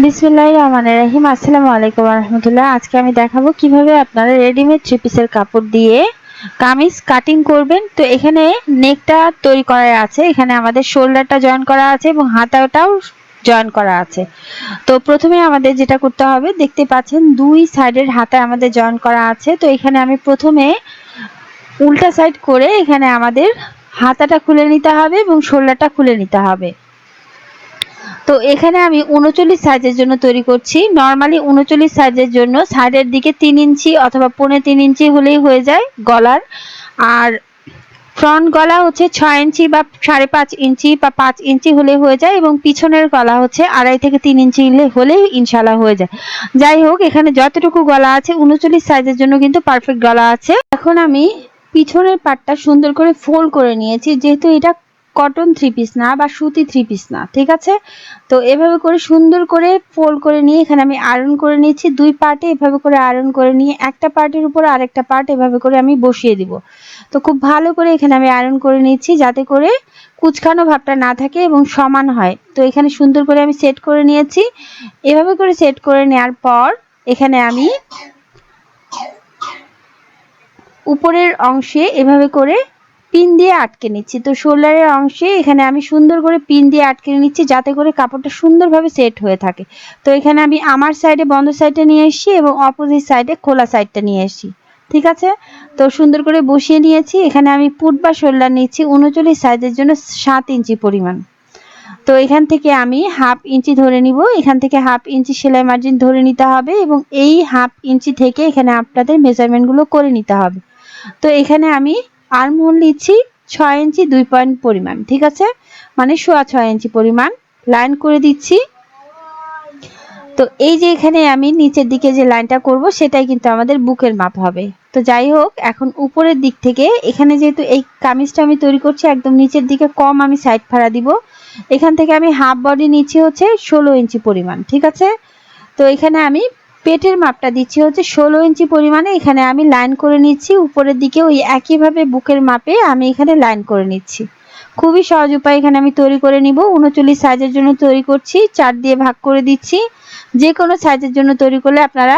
বিসমুল্লাহ রহমান রাহিম। আসসালামু আলাইকুম রহমতুল্লাহ। আজকে আমি দেখাবো কীভাবে আপনারা রেডিমেড থ্রি পিসের কাপড় দিয়ে কামিজ কাটিং করবেন। তো এখানে নেকটা তৈরি করা আছে। এখানে আমাদের শোল্ডারটা জয়েন করা আছে এবং হাতাটাও জয়েন করা আছে। তো প্রথমে আমাদের যেটা করতে হবে, দেখতে পাচ্ছেন দুই সাইডের হাতে আমাদের জয়েন করা আছে। তো এখানে আমি প্রথমে উল্টা সাইড করে এখানে আমাদের হাতাটা খুলে নিতে হবে এবং শোল্ডারটা খুলে নিতে হবে। তো এখানে আমি উনচল্লিশ সাইজের জন্য তৈরি করছি। নর্মালি উনচল্লিশ সাইজের জন্য সাইডের দিকে তিন ইঞ্চি অথবা পৌনে তিন ইঞ্চি হলেই হয়ে যায় গলার। আর ফ্রন্ট গলা হচ্ছে ছয় ইঞ্চি বা সাড়ে পাঁচ ইঞ্চি বা পাঁচ ইঞ্চি হলে হয়ে যায় এবং পিছনের গলা হচ্ছে আড়াই থেকে তিন ইঞ্চি হলেই ইনশাল্লাহ হয়ে যায়। যাই হোক, এখানে যতটুকু গলা আছে, উনচল্লিশ সাইজের জন্য কিন্তু পারফেক্ট গলা আছে। এখন আমি পিছনের পাটটা সুন্দর করে ফোল্ড করে নিয়েছি। যেহেতু এটা কটন থ্রি পিস না বা সুতি থ্রি পিস না, ঠিক আছে? তো এভাবে করে সুন্দর করে ফোল্ড করে নিয়ে এখানে আমি আয়রন করে নিয়েছি, দুই পার্টে এভাবে করে আয়রন করে নিয়ে একটা পার্টের উপর আরেকটা পার্ট এভাবে করে আমি বসিয়ে দিব। তো খুব ভালো করে এখানে আমি আয়রন করে নিচ্ছি যাতে করে কুচকানো ভাবটা না থাকে এবং সমান হয়। তো এখানে সুন্দর করে আমি সেট করে নিয়েছি। এভাবে করে সেট করে নেওয়ার পর এখানে আমি উপরের অংশে এভাবে করে পিন দিয়ে আটকে নিচ্ছি। তো শোল্ডারের অংশে এখানে আমি সুন্দর করে পিন দিয়ে আটকে নিচ্ছি যাতে করে কাপড়টা সুন্দরভাবে সেট হয়ে থাকে। তো এখানে আমি আমার সাইডে বন্ধ সাইডটা নিয়ে এসেছি এবং অপোজিট সাইডে খোলা সাইডটা নিয়ে এসেছি। ঠিক আছে? তো সুন্দর করে বসিয়ে নিয়েছি। এখানে আমি পুট বা শোল্ডার নিচ্ছি উনচল্লিশ সাইজের জন্য সাত ইঞ্চি পরিমাণ। তো এখান থেকে আমি হাফ ইঞ্চি ধরে নিব। এখান থেকে হাফ ইঞ্চি সেলাই মার্জিন ধরে নিতে হবে এবং এই হাফ ইঞ্চি থেকে এখানে আপনাদের মেজারমেন্টগুলো করে নিতে হবে। তো এখানে আমি আর্মহোল নিচ্ছি ছয় ইঞ্চি দুই পয়েন্ট পরিমাণ, ঠিক আছে? মানে সোয়া ছয় ইঞ্চি পরিমাণ। লাইন করে দিচ্ছি। তো এই যে এখানে আমি নিচের দিকে যে লাইনটা করব, সেটাই কিন্তু আমাদের বুকের মাপ হবে। তো যাই হোক, এখন উপরের দিক থেকে, এখানে যেহেতু এই কামিজটা আমি তৈরি করছি, একদম নিচের দিকে কম আমি সাইড ফাড়া দিব। এখান থেকে আমি হাফ বডি নিচ্ছি হচ্ছে ষোলো ইঞ্চি পরিমাণ, ঠিক আছে? তো এখানে আমি পেটের মাপটা দিচ্ছি হচ্ছে ষোলো ইঞ্চি পরিমাণে। এখানে আমি লাইন করে নিচ্ছি। উপরের দিকে ওই একইভাবে বুকের মাপে আমি এখানে লাইন করে নিচ্ছি। খুবই সহজ উপায় এখানে আমি তৈরি করে নিব। উনচল্লিশ সাইজের জন্য তৈরি করছি। চার দিয়ে ভাগ করে দিচ্ছি। যে কোনো সাইজের জন্য তৈরি করলে আপনারা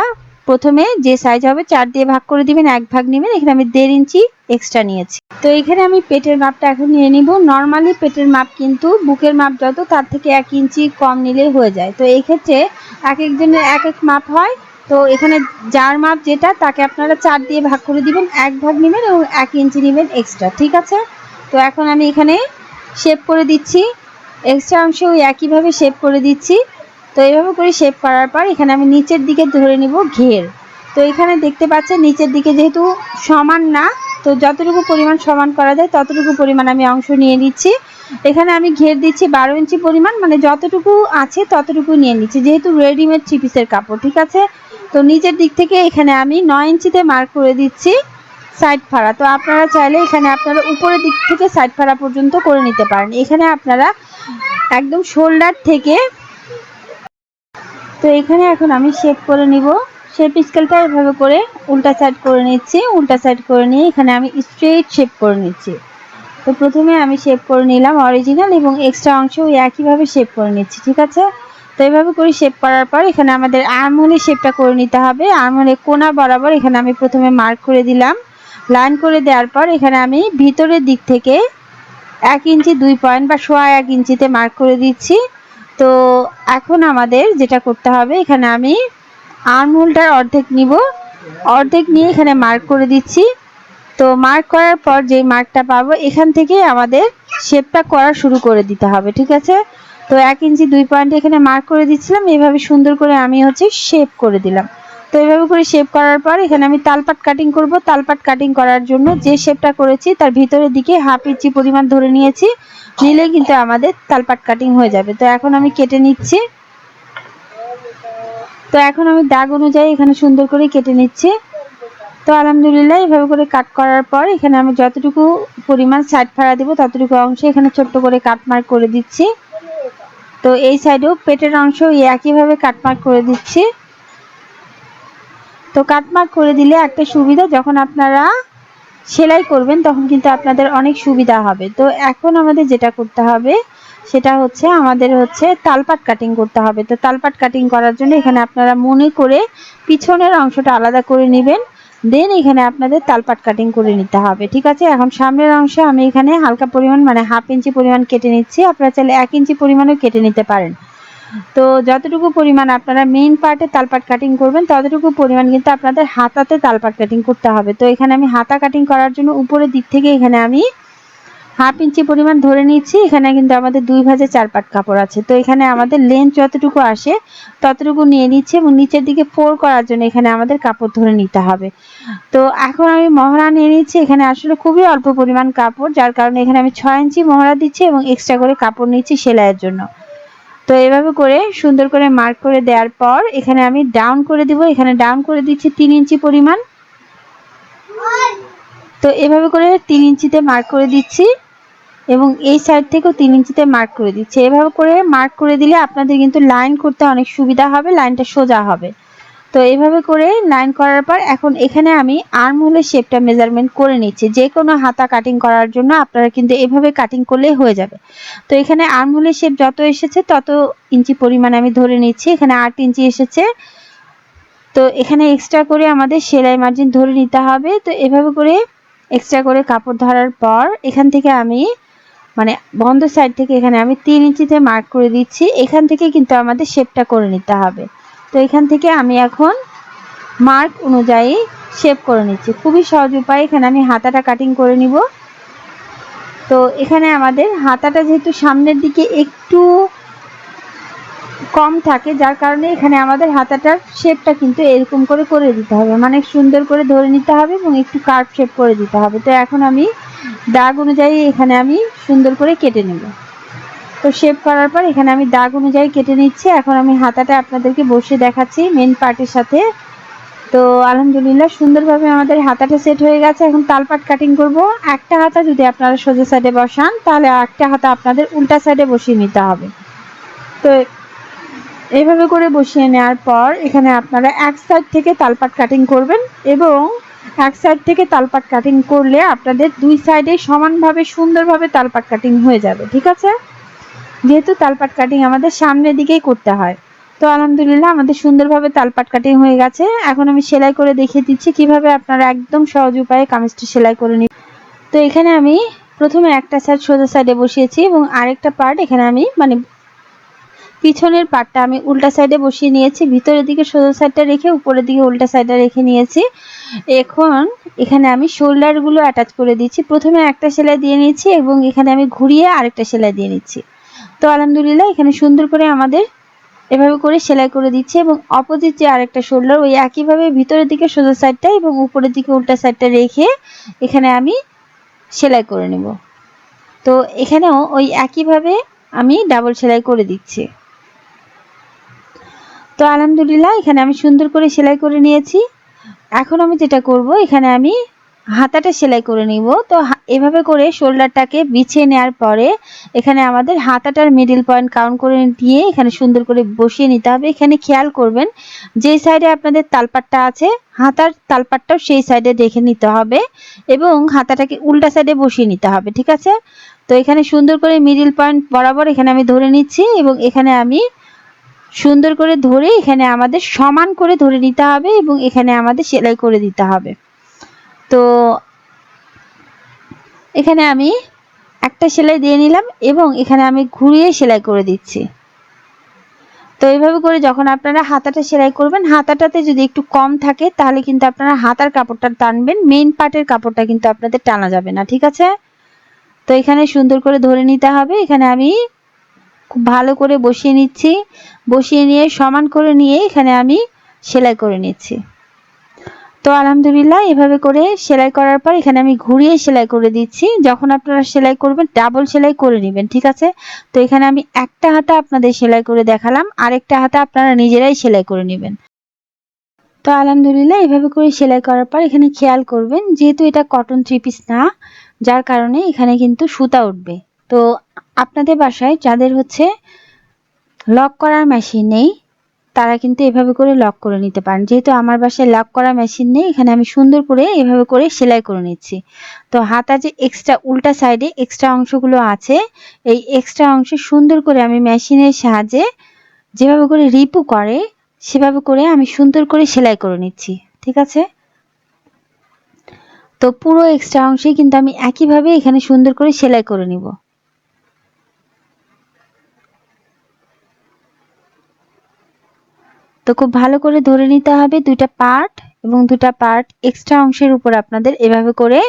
প্রথমে যে সাইজ হবে চার দিয়ে ভাগ করে দিবেন, এক ভাগ নেবেন। এখানে আমি দেড় ইঞ্চি এক্সট্রা নিয়েছি। তো এখানে আমি পেটের মাপটা এখন নিয়ে নিব। নর্মালি পেটের মাপ কিন্তু বুকের মাপ যত, তার থেকে এক ইঞ্চি কম নিলেই হয়ে যায়। তো এই ক্ষেত্রে এক একজনের এক এক মাপ হয়। তো এখানে যার মাপ যেটা, তাকে আপনারা চার দিয়ে ভাগ করে দিবেন, এক ভাগ নেবেন এবং এক ইঞ্চি নেবেন এক্সট্রা ঠিক আছে? তো এখন আমি এখানে শেপ করে দিচ্ছি। এক্সট্রা অংশ ওই একইভাবে শেপ করে দিচ্ছি। তো এইভাবে করে শেপ করার পর এখানে আমি নিচের দিকে ধরে নিব ঘের। তো এখানে দেখতে পাচ্ছেন নিচের দিকে যেহেতু সমান না, তো যতটুকু পরিমাণ সমান করা যায় ততটুকু পরিমাণ আমি অংশ নিয়ে নিচ্ছি। এখানে আমি ঘের দিচ্ছি বারো ইঞ্চি পরিমাণ মানে যতটুকু আছে ততটুকু নিয়ে নিচ্ছি, যেহেতু রেডিমেড থ্রি পিসের কাপড়, ঠিক আছে? তো নিচের দিক থেকে এখানে আমি নয় ইঞ্চিতে মার্ক করে দিচ্ছি সাইড ফাড়া। তো আপনারা চাইলে এখানে আপনারা উপরের দিক থেকে সাইড ফাড়া পর্যন্ত করে নিতে পারেন। এখানে আপনারা একদম শোল্ডার থেকে তো এখানে এখন আমি শেপ করে নিব। শেপ স্কেলটা এভাবে করে উল্টা সাইড করে নিচ্ছি, উল্টা সাইড করে নিয়ে এখানে আমি স্ট্রেট শেপ করে নিচ্ছি। তো প্রথমে আমি শেপ করে নিলাম অরিজিনাল এবং এক্সট্রা অংশ ওই একইভাবে শেপ করে নিচ্ছি, ঠিক আছে? তো এইভাবে করে শেপ করার পর এখানে আমাদের আর্মহোলের শেপটা করে নিতে হবে। আর্মহোলের কোনা বরাবর এখানে আমি প্রথমে মার্ক করে দিলাম। লাইন করে দেওয়ার পর এখানে আমি ভিতরের দিক থেকে এক ইঞ্চি, দুই পয়েন্ট বা সোয়া এক ইঞ্চিতে মার্ক করে দিচ্ছি। তো এখন আমাদের যেটা করতে হবে, এখানে আমি আর্মহোলটার অর্ধেক নিব। অর্ধেক নিয়ে এখানে মার্ক করে দিচ্ছি। তো মার্ক করার পর যেই মার্কটা পাবো, এখান থেকে আমাদের শেপটা করা শুরু করে দিতে হবে, ঠিক আছে? তো এক ইঞ্চি দুই পয়েন্ট এখানে মার্ক করে দিচ্ছিলাম। এভাবে সুন্দর করে আমি হচ্ছে শেপ করে দিলাম। তো এইভাবে করে শেপ করার পর এখানে আমি তালপাট কাটিং করব। তালপাট কাটিং করার জন্য যে শেপটা করেছি তার ভিতরের দিকে হাফ ইঞ্চি পরিমাণ ধরে নিয়েছি। নিলে কিন্তু আমাদের তালপাট কাটিং হয়ে যাবে। তো এখন আমি কেটে নিচ্ছি। তো এখন আমি দাগ অনুযায়ী এখানে সুন্দর করে কেটে নিচ্ছি। তো আলহামদুলিল্লাহ এভাবে করে কাট করার পর এখানে আমি যতটুকু পরিমাণ সাইড ফাড়া দেবো ততটুকু অংশে এখানে ছোট্ট করে কাটমার্ক করে দিচ্ছি। তো এই সাইডেও পেটের অংশ একইভাবে কাটমার্ক করে দিচ্ছি। তো কাটমার্ক করে দিলে একটা সুবিধা, যখন আপনারা সেলাই করবেন তখন কিন্তু আপনাদের অনেক সুবিধা হবে। তো এখন আমাদের যেটা করতে হবে, সেটা হচ্ছে আমাদের হচ্ছে তালপাট কাটিং করতে হবে। তো তালপাট কাটিং করার জন্য এখানে আপনারা মনে করে পিছনের অংশটা আলাদা করে নেবেন, দেন এখানে আপনাদের তালপাট কাটিং করে নিতে হবে। ঠিক আছে? এখন সামনের অংশে আমি এখানে হালকা পরিমাণ মানে হাফ ইঞ্চি পরিমাণ কেটে নিচ্ছি। আপনারা চাইলে এক ইঞ্চি পরিমাণও কেটে নিতে পারেন। তো যতটুকু পরিমাণ আপনারা মেইন পার্টে তালপাট কাটিং করবেন, ততটুকু পরিমাণ কিন্তু আপনাদের হাতাতে তালপাট কাটিং করতে হবে। তো এখানে আমি হাতা কাটিং করার জন্য উপরের দিক থেকে এখানে আমি হাফ ইঞ্চি পরিমাণ ধরে নিচ্ছি। এখানে কিন্তু আমাদের দুই ভাজে চার পাট কাপড় আছে। তো এখানে আমাদের লেন্থ যতটুকু আসে, ততটুকু নিয়ে নিচ্ছে এবং নিচের দিকে ফোর করার জন্য এখানে আমাদের কাপড় ধরে নিতে হবে। তো এখন আমি মহড়া নিয়ে নিচ্ছি। এখানে আসলে খুবই অল্প পরিমাণ কাপড়, যার কারণে এখানে আমি ছয় ইঞ্চি মহড়া দিচ্ছি এবং এক্সট্রা করে কাপড় নিচ্ছি সেলাইয়ের জন্য। তো এভাবে করে সুন্দর করে মার্ক করে দেওয়ার পর এখানে আমি ডাউন করে দিব। এখানে ডাউন করে দিচ্ছি তিন ইঞ্চি পরিমাণ। তো এভাবে করে তিন ইঞ্চিতে মার্ক করে দিচ্ছি এবং এই সাইড থেকেও তিন ইঞ্চিতে মার্ক করে দিচ্ছি। এভাবে করে মার্ক করে দিলে আপনাদের কিন্তু লাইন করতে অনেক সুবিধা হবে লাইনটা সোজা হবে। তো এভাবে করে লাইন করার পর এখন এখানে আমি আর্ম হোলের শেপটা মেজারমেন্ট করে নিচ্ছি। যে কোনো হাতা কাটিং করার জন্য আপনারা কিন্তু এভাবে কাটিং করলেই হয়ে যাবে। তো এখানে আর্ম হোলের শেপ যত এসেছে তত ইঞ্চি পরিমাণ আমি ধরে নিচ্ছি। এখানে আট ইঞ্চি এসেছে। তো এখানে এক্সট্রা করে আমাদের সেলাই মার্জিন ধরে নিতে হবে। তো এভাবে করে এক্সট্রা করে কাপড় ধরার পর এখান থেকে আমি মানে বন্ধ সাইড থেকে এখানে আমি তিন ইঞ্চিতে মার্ক করে দিচ্ছি। এখান থেকে কিন্তু আমাদের শেপটা করে নিতে হবে। তো এখান থেকে আমি এখন মার্ক অনুযায়ী শেপ করে নিচ্ছি। খুবই সহজ উপায়, এখানে আমি হাতাটা কাটিং করে নিব। তো এখানে আমাদের হাতাটা যেহেতু সামনের দিকে একটু কম থাকে, যার কারণে এখানে আমাদের হাতাটার শেপটা কিন্তু এরকম করে করে দিতে হবে। মানে সুন্দর করে ধরে নিতে হবে এবং একটু কার্ভ শেপ করে দিতে হবে। তো এখন আমি দাগ অনুযায়ী এখানে আমি সুন্দর করে কেটে নেব। তো শেপ করার পর এখানে আমি দাগ অনুযায়ী কেটে নিচ্ছি। এখন আমি হাতাটা আপনাদেরকে বসে দেখাচ্ছি মেন পার্টের সাথে। তো আলহামদুলিল্লাহ সুন্দরভাবে আমাদের হাতাটা সেট হয়ে গেছে। এখন তালপাট কাটিং করব। একটা হাতা যদি আপনারা সোজা সাইডে বসান, তাহলে একটা হাতা আপনাদের উল্টা সাইডে বসিয়ে নিতে হবে। তো এইভাবে করে বসিয়ে নেওয়ার পর এখানে আপনারা এক সাইড থেকে তালপাট কাটিং করবেন এবং এক সাইড থেকে তালপাট কাটিং করলে আপনাদের দুই সাইডে সমানভাবে সুন্দরভাবে তালপাট কাটিং হয়ে যাবে। ঠিক আছে? যেহেতু তালপাট কাটিং আমাদের সামনের দিকেই করতে হয়। তো আলহামদুলিল্লাহ আমাদের সুন্দরভাবে তালপাট কাটিং হয়ে গেছে। এখন আমি সেলাই করে দেখিয়ে দিচ্ছি কীভাবে আপনারা একদম সহজ উপায়ে কামিজটি সেলাই করে নিন তো এখানে আমি প্রথমে একটা সাইড সোজা সাইডে বসিয়েছি এবং আরেকটা পার্ট এখানে আমি মানে পিছনের পাটটা আমি উল্টা সাইডে বসিয়ে নিয়েছি। ভিতরের দিকে সোজা সাইডটা রেখে উপরের দিকে উল্টা সাইডটা রেখে নিয়েছি। এখন এখানে আমি শোল্ডারগুলো অ্যাটাচ করে দিচ্ছি। প্রথমে একটা সেলাই দিয়ে নিয়েছি এবং এখানে আমি ঘুরিয়ে আরেকটা সেলাই দিয়ে নিচ্ছি। তো আলহামদুলিল্লাহ, এখানে সুন্দর করে আমাদের এভাবে করে সেলাই করে দিচ্ছে এবং অপোজিট যে আরেকটা শোল্ডার ওই একইভাবে ভিতরের দিকে সোজা সাইডটা এবং উপরের দিকে উল্টা সাইডটা রেখে এখানে আমি সেলাই করে নেব। তো এখানেও ওই একইভাবে আমি ডাবল সেলাই করে দিচ্ছি। তো আলহামদুলিল্লাহ, এখানে আমি সুন্দর করে সেলাই করে নিয়েছি। এখন আমি যেটা করব, এখানে আমি হাতাটা সেলাই করে নিব। তো এভাবে করে শোল্ডারটাকে বিছিয়ে নেওয়ার পরে এখানে আমাদের হাতাটার মিডিল পয়েন্ট কাউন্ট করে দিয়ে এখানে সুন্দর করে বসিয়ে নিতে হবে। এখানে খেয়াল করবেন যে সাইডে আপনাদের তালপাটটা আছে, হাতার তালপাটটাও সেই সাইডে রেখে নিতে হবে এবং হাতাটাকে উল্টা সাইডে বসিয়ে নিতে হবে, ঠিক আছে? তো এখানে সুন্দর করে মিডিল পয়েন্ট বরাবর এখানে আমি ধরে নিচ্ছি এবং এখানে আমি সুন্দর করে ধরে এখানে আমাদের সমান করে ধরে নিতে হবে এবং এখানে আমাদের সেলাই করে দিতে হবে। তো এখানে আমি একটা সেলাই দিয়ে নিলাম এবং এখানে আমি ঘুরিয়ে সেলাই করে দিচ্ছি। তো এইভাবে করে যখন আপনারা হাতাটা সেলাই করবেন, হাতাটাতে যদি একটু কম থাকে, তাহলে কিন্তু আপনারা হাতার কাপড়টা টানবেন মেইন পার্টের কাপড়টা কিন্তু আপনাদের টানা যাবে না, ঠিক আছে? তো এখানে সুন্দর করে ধরে নিতে হবে। এখানে আমি খুব ভালো করে বসিয়ে নিচ্ছি। বসিয়ে নিয়ে সমান করে নিয়ে এখানে আমি সেলাই করে নিচ্ছি। তো আলহামদুলিল্লাহ, এভাবে করে সেলাই করার পর এখানে আমি ঘুরিয়ে সেলাই করে দিচ্ছি। যখন আপনারা সেলাই করবেন, ডাবল সেলাই করে নেবেন, ঠিক আছে? তো এখানে আমি একটা হাতা আপনাদের সেলাই করে দেখালাম, আরেকটা হাতে আপনারা নিজেরাই সেলাই করে নেবেন। তো আলহামদুলিল্লাহ, এভাবে করে সেলাই করার পর এখানে খেয়াল করবেন, যেহেতু এটা কটন থ্রি পিস না, যার কারণে এখানে কিন্তু সুতা উঠবে। তো আপনাদের বাসায় যাদের হচ্ছে লক করার মেশিন নেই তারা কিন্তু এভাবে করে লক করে নিতে পারেন। যেহেতু আমার বাসায় লক করা মেশিন নেই, এখানে আমি সুন্দর করে এভাবে করে সেলাই করে নিচ্ছি। তো হাতা যে এক্সট্রা উল্টা সাইডে এক্সট্রা অংশগুলো আছে, এই এক্সট্রা অংশ সুন্দর করে আমি মেশিনের সাহায্যে যেভাবে করে রিপু করে, সেভাবে করে আমি সুন্দর করে সেলাই করে নিচ্ছি। ঠিক আছে? তো পুরো এক্সট্রা অংশে কিন্তু আমি একইভাবে এখানে সুন্দর করে সেলাই করে নিব। তো খুব ভালো করে ধরে নিতে হবে দুইটা পার্ট এবং দুটা পার্ট এক্সট্রা অংশের উপর আপনাদের এভাবে করে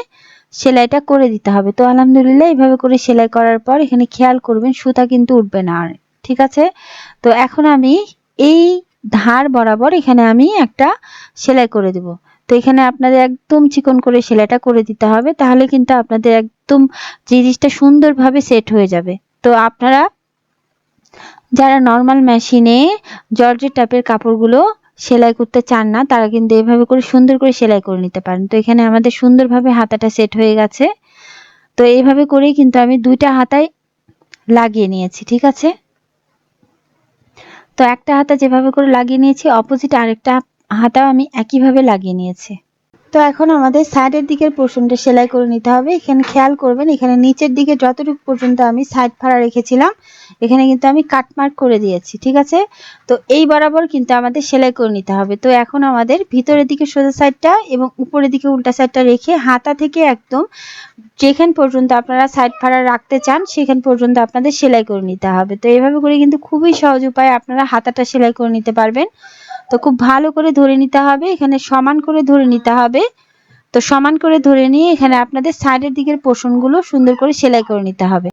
সেলাইটা করে দিতে হবে। তো আলহামদুলিল্লাহ এভাবে করে সেলাই করার পর এখানে খেয়াল করবেন সুতা কিন্তু উঠবে না আর, ঠিক আছে? তো এখন আমি এই ধার বরাবর এখানে আমি একটা সেলাই করে দেব। তো এখানে আপনাদের একদম চিকন করে সেলাইটা করে দিতে হবে, তাহলে কিন্তু আপনাদের একদম জিনিসটা সুন্দরভাবে সেট হয়ে যাবে। তো আপনারা যারা নর্মাল মেশিনে জর্জের টাইপের কাপড়গুলো সেলাই করতে চান না, তারা কিন্তু এভাবে করে সুন্দর করে সেলাই করে নিতে পারেন। তো এখানে আমাদের সুন্দরভাবে হাতাটা সেট হয়ে গেছে। তো এইভাবে করেই কিন্তু আমি দুইটা হাতায় লাগিয়ে নিয়েছি, ঠিক আছে? তো একটা হাতা যেভাবে করে লাগিয়ে নিয়েছি অপোজিট আরেকটা হাতাও আমি একইভাবে লাগিয়ে নিয়েছি। তো এখন আমাদের সাইডের দিকের পোর্শনটা সেলাই করে নিতে হবে। এখানে খেয়াল করবেন, এখানে নিচের দিকে যতটুকু পর্যন্ত আমি সাইড ফাড়া রেখেছিলাম, এখানে কিন্তু আমি কাটমার্ক করে দিয়েছি, ঠিক আছে? তো এই বরাবর কিন্তু আমাদের সেলাই করে নিতে হবে। তো এখন আমাদের ভিতরের দিকে সোজা সাইডটা এবং উপরের দিকে উল্টা সাইডটা রেখে হাতা থেকে একদম যেখান পর্যন্ত আপনারা সাইড ফাড়া রাখতে চান, সেখান পর্যন্ত আপনাদের সেলাই করে নিতে হবে। তো এইভাবে করে কিন্তু খুবই সহজ উপায়ে আপনারা হাতাটা সেলাই করে নিতে পারবেন। তো খুব ভালো করে ধরে নিতে হবে, এখানে সমান করে ধরে নিতে হবে। তো সমান করে ধরে নিয়ে এখানে আপনাদের সাইডের দিকের পোষণগুলো সুন্দর করে সেলাই করে নিতে হবে।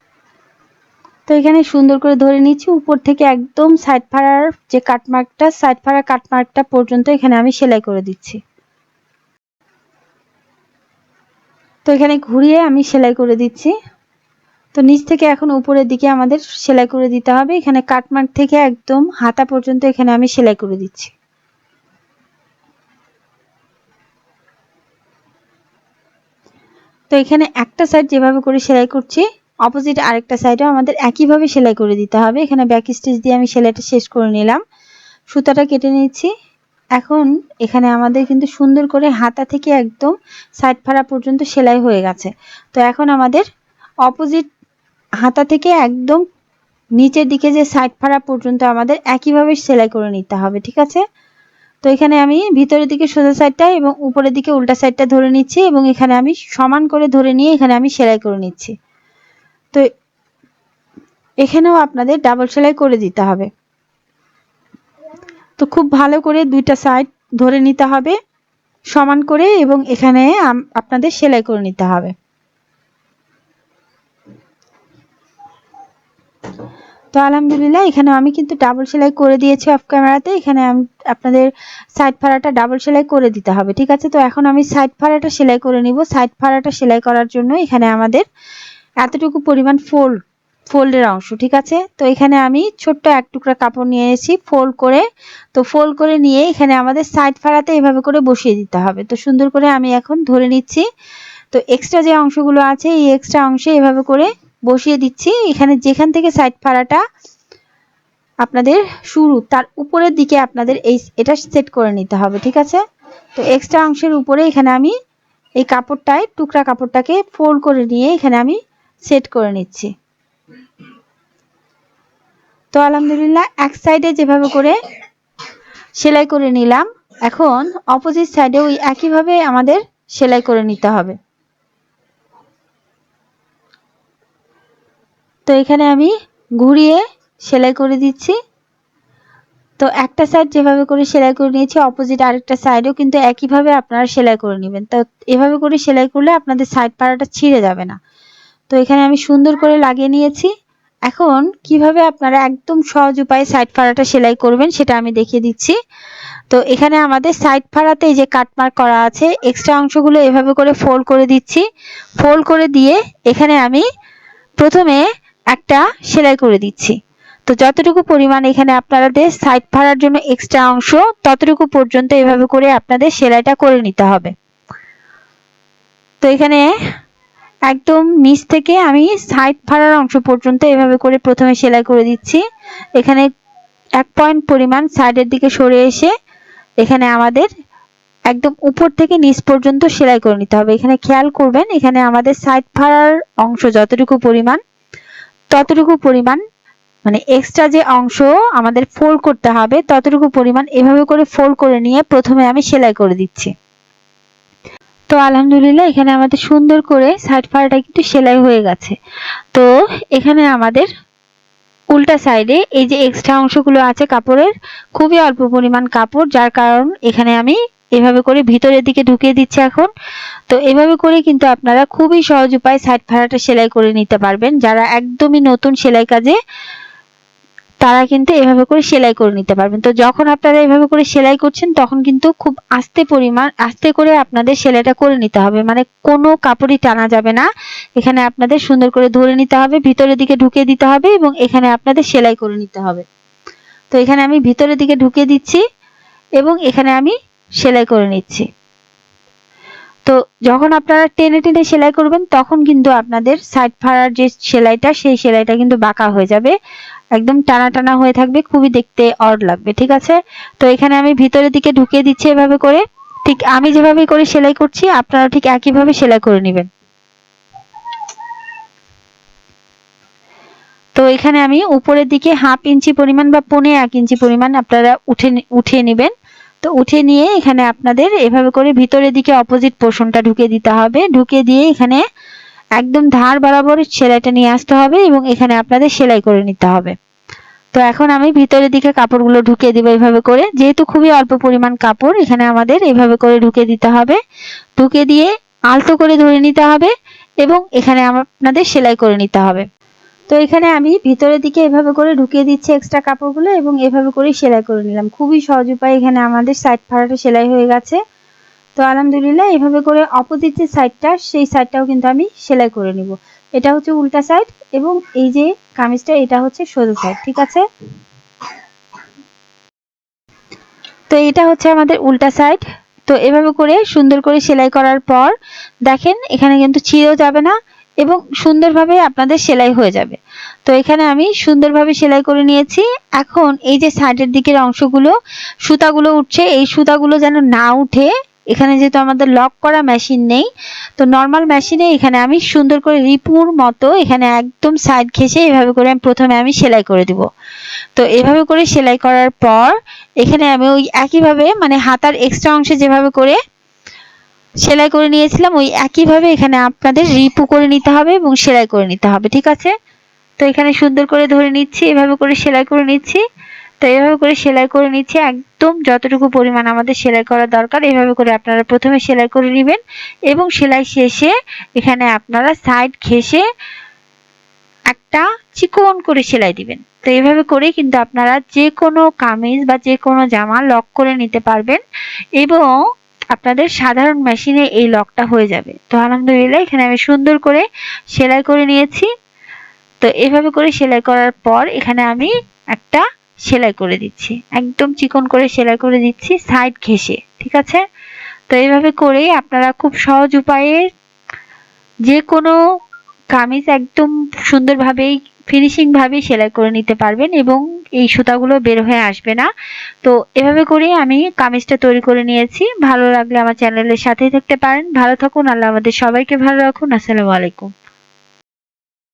তো এখানে সুন্দর করে ধরে নিচ্ছি উপর থেকে একদম সাইড ফাড়ার যে কাটমার্কটা সাইড ফাড়ার কাটমার্কটা পর্যন্ত এখানে আমি সেলাই করে দিচ্ছি। তো এখানে ঘুরিয়ে আমি সেলাই করে দিচ্ছি। তো নিচ থেকে এখন উপরের দিকে আমাদের সেলাই করে দিতে হবে। এখানে কাটমার্ক থেকে একদম হাতা পর্যন্ত এখানে আমি সেলাই করে দিচ্ছি। তো এখানে একটা সাইড যেভাবে করে সেলাই করছি অপোজিট আরেকটা সাইডেও আমাদের একইভাবে সেলাই করে দিতে হবে। এখানে ব্যাক স্টিচ দিয়ে আমি সেলাইটা শেষ করে নিলাম। সুতাটা কেটে নিচ্ছি। এখন এখানে আমাদের কিন্তু সুন্দর করে হাতা থেকে একদম সাইড ফাড়া পর্যন্ত সেলাই হয়ে গেছে। তো এখন আমাদের অপোজিট হাতা থেকে একদম নিচের দিকে যে সাইড ফাড়া পর্যন্ত আমাদের একইভাবে সেলাই করে নিতে হবে, ঠিক আছে? তো এখানে আমি ভিতরের দিকে সোজা সাইডটা এবং উপরের দিকে উল্টা সাইডটা ধরে নিচ্ছি এবং এখানে আমি সমান করে ধরে নিয়ে এখানে আমি সেলাই করে নিচ্ছি। তো এখানেও আপনাদের ডাবল সেলাই করে দিতে হবে। তো খুব ভালো করে দুইটা সাইড ধরে নিতে হবে, সমান করে এবং এখানে আপনাদের সেলাই করে নিতে হবে। তো আলহামদুলিল্লাহ, এখানে আমি কিন্তু ডাবল সেলাই করে দিয়েছি অফ ক্যামেরাতে এখানে আমি, আপনাদের সাইড ফাড়াটা ডাবল সেলাই করে দিতে হবে, ঠিক আছে? তো এখন আমি সাইড ফাড়াটা সেলাই করে নিব। সাইড ফাড়াটা সেলাই করার জন্য এখানে আমাদের এতটুকু পরিমাণ ফোল্ড ফোল্ডের অংশ, ঠিক আছে? তো এখানে আমি ছোট্ট এক টুকরা কাপড় নিয়ে এসেছি ফোল্ড করে। তো ফোল্ড করে নিয়ে এখানে আমাদের সাইড ফাড়াতে এভাবে করে বসিয়ে দিতে হবে। তো সুন্দর করে আমি এখন ধরে নিচ্ছি। তো এক্সট্রা যে অংশগুলো আছে, এই এক্সট্রা অংশে এভাবে করে বসিয়ে দিচ্ছি। এখানে যেখান থেকে সাইড ফাড়াটা আপনাদের শুরু, তার উপরের দিকে আপনাদের এই এটা সেট করে নিতে হবে, ঠিক আছে? তো এক্সট্রা অংশের উপরে এখানে আমি এই কাপড়টায়, টুকরা কাপড়টাকে ফোল্ড করে নিয়ে এখানে আমি সেট করে নিচ্ছি। তো আলহামদুলিল্লাহ, এক সাইডে যেভাবে করে সেলাই করে নিলাম, এখন অপোজিট সাইডে ওই একইভাবে আমাদের সেলাই করে নিতে হবে। এখানে আমি ঘুরিয়ে সেলাই করে দিচ্ছি। তো একটা সাইড যেভাবে করে সেলাই করে নিয়েছি অপোজিট আরেকটা সাইডেও কিন্তু একইভাবে আপনারা সেলাই করে নেবেন। তো এভাবে করে সেলাই করলে আপনাদের সাইড পাড়াটা ছিঁড়ে যাবে না। তো এখানে আমি সুন্দর করে লাগিয়ে নিয়েছি। এখন কীভাবে আপনারা একদম সহজ উপায়ে সাইড ফাড়াটা সেলাই করবেন সেটা আমি দেখিয়ে দিচ্ছি। তো এখানে আমাদের সাইড ফাড়াতে যে কাটমার্ক করা আছে এক্সট্রা অংশগুলো এভাবে করে ফোল্ড করে দিচ্ছি। ফোল্ড করে দিয়ে এখানে আমি প্রথমে একটা সেলাই করে দিচ্ছি। তো যতটুকু পরিমাণ এখানে আপনাদের সাইড ফাড়ার জন্য এক্সট্রা অংশ, ততটুকু পর্যন্ত এভাবে করে আপনাদের সেলাইটা করে নিতে হবে। তো এখানে একদম নিচ থেকে আমি সাইড ফাড়ার অংশ পর্যন্ত এভাবে করে প্রথমে সেলাই করে দিচ্ছি। এখানে এক পয়েন্ট পরিমাণ সাইডের দিকে সরে এসে এখানে আমাদের একদম উপর থেকে নিচ পর্যন্ত সেলাই করে নিতে হবে। এখানে খেয়াল করবেন, এখানে আমাদের সাইড ফাড়ার অংশ যতটুকু পরিমাণ ততটুকু পরিমাণ মানে এক্সট্রা যে অংশ আমাদের ফোল্ড করতে হবে, ততটুকু পরিমাণ এভাবে করে ফোল্ড করে নিয়ে প্রথমে আমি সেলাই করে দিচ্ছি। তো আলহামদুলিল্লাহ এখানে আমাদের সুন্দর করে সাইড ফাড়াটা কিন্তু সেলাই হয়ে গেছে। তো এখানে আমাদের উল্টা সাইডে এই যে এক্সট্রা অংশগুলো আছে কাপড়ের, খুবই অল্প পরিমাণ কাপড়, যার কারণ এখানে আমি এভাবে করে ভিতরের দিকে ঢুকিয়ে দিচ্ছি এখন। তো এভাবে করে কিন্তু আপনারা খুবই সহজ উপায় সাইড ফাড়াটা সেলাই করে নিতে পারবেন। যারা একদমই নতুন সেলাই কাজে, তারা কিন্তু এভাবে করে সেলাই করে নিতে পারবেন। তো যখন আপনারা এভাবে করে সেলাই করছেন, তখন কিন্তু খুব আস্তে পরিমাণ, আস্তে করে আপনাদের সেলাইটা করে নিতে হবে। মানে কোনো কাপড়ই টানা যাবে না। এখানে আপনাদের সুন্দর করে ধরে নিতে হবে, ভিতরের দিকে ঢুকিয়ে দিতে হবে এবং এখানে আপনাদের সেলাই করে নিতে হবে। তো এখানে আমি ভিতরের দিকে ঢুকিয়ে দিচ্ছি এবং এখানে আমি সেলাই করে নিচ্ছি। তো যখন আপনারা টেনে টেনে সেলাই করবেন, তখন কিন্তু আপনাদের সাইড ফাড়ার যে সেলাইটা, সেই সেলাইটা কিন্তু বাঁকা হয়ে যাবে। একদম টানা টানা হয়ে থাকবে, খুবই দেখতে অড লাগবে, ঠিক আছে? তো এখানে আমি ভিতরের দিকে ঢুকিয়ে দিচ্ছি এভাবে করে। ঠিক আমি যেভাবে করে সেলাই করছি, আপনারা ঠিক একইভাবে সেলাই করে নেবেন। তো এখানে আমি উপরের দিকে হাফ ইঞ্চি পরিমাণ বা পনে এক ইঞ্চি পরিমাণ আপনারা উঠে উঠিয়ে নেবেন। তো উঠে নিয়ে এখানে আপনাদের এভাবে করে ভিতরের দিকে অপোজিট পোর্শনটা ঢুকে দিতে হবে। ঢুকে দিয়ে এখানে একদম ধার বরাবর সেলাইটা নিয়ে আসতে হবে এবং এখানে আপনাদের সেলাই করে নিতে হবে। তো এখন আমি ভিতরের দিকে কাপড়গুলো ঢুকে দিব এইভাবে করে। যেহেতু খুবই অল্প পরিমাণ কাপড়, এখানে আমাদের এইভাবে করে ঢুকে দিতে হবে। ঢুকে দিয়ে আলতো করে ধরে নিতে হবে এবং এখানে আপনাদের সেলাই করে নিতে হবে। তো এখানে আমি ভিতরের দিকে এভাবে করে ঢুকিয়ে দিচ্ছি এক্সট্রা কাপড়গুলো এবং এভাবে করে সেলাই করে নিলাম। খুবই সহজ উপায় এখানে আমাদের সাইড ফাড়াটা সেলাই হয়ে গেছে। তো আলহামদুলিল্লাহ এভাবে করে অপোজিট যে সাইডটা সেই সাইডটাও কিন্তু আমি সেলাই করে নিব। এটা হচ্ছে উল্টা সাইড এবং এই যে কামিজটা, এটা হচ্ছে সোজা সাইড ঠিক আছে? তো এটা হচ্ছে আমাদের উল্টা সাইড তো এভাবে করে সুন্দর করে সেলাই করার পর দেখেন, এখানে কিন্তু ছিঁড়েও যাবে না। এবং সুন্দরভাবে আপনাদের সেলাই হয়ে যাবে। তো এখানে আমি সুন্দরভাবে সেলাই করে নিয়েছি। এখন এই যে সাইডের দিকের অংশগুলো, সুতাগুলো উঠছে। এই সুতাগুলো যেন না উঠে, এখানে যেহেতু আমাদের লক করা মেশিন নেই, তো নর্মাল মেশিনে এখানে আমি সুন্দর করে রিপুর মতো এখানে একদম সাইড ঘেসে এভাবে করে আমি প্রথমে আমি সেলাই করে দিব। তো এভাবে করে সেলাই করার পর, এখানে আমি ওই একইভাবে মানে হাতার এক্সট্রা অংশে যেভাবে করে সেলাই করে নিয়েছিলাম, ওই একইভাবে এখানে আপনাদের রিপু করে নিতে হবে এবং সেলাই করে নিতে হবে, ঠিক আছে? তো এখানে সুন্দর করে ধরে নিচ্ছি, এভাবে করে সেলাই করে নিচ্ছি। তো এভাবে করে সেলাই করে নিচ্ছি, একদম যতটুকু পরিমাণ আমাদের সেলাই করা দরকার, এভাবে করে আপনারা প্রথমে সেলাই করে নেবেন এবং সেলাই শেষে এখানে আপনারা সাইড ঘেসে একটা চিকন করে সেলাই দিবেন। তো এভাবে করে কিন্তু আপনারা যে কোনো কামিজ বা যে কোনো জামা লক করে নিতে পারবেন এবং আপনাদের সাধারণ মেশিনে এই লকটা হয়ে যাবে। তো আলহামদুলিল্লাহ, এখানে আমি সুন্দর করে সেলাই করে নিয়েছি। তো এভাবে করে সেলাই করার পর এখানে আমি একটা সেলাই করে দিচ্ছি। একদম চিকন করে সেলাই করে দিচ্ছি সাইড ঘেসে ঠিক আছে? তো এইভাবে করেই আপনারা খুব সহজ উপায়ে যে কোনো কামিজ একদম সুন্দরভাবেই ফিনিশিং ভাবে সেলাই করে নিতে পারবেন এবং এই সুতাগুলো বের হয়ে আসবে না। তো এভাবে করে আমি কামিজটা তৈরি করে নিয়েছি। ভালো লাগলে আমার চ্যানেলের সাথেই থাকতে পারেন। ভালো থাকুন। আল্লাহ আমাদের সবাইকে ভালো রাখুন। আসসালামু আলাইকুম।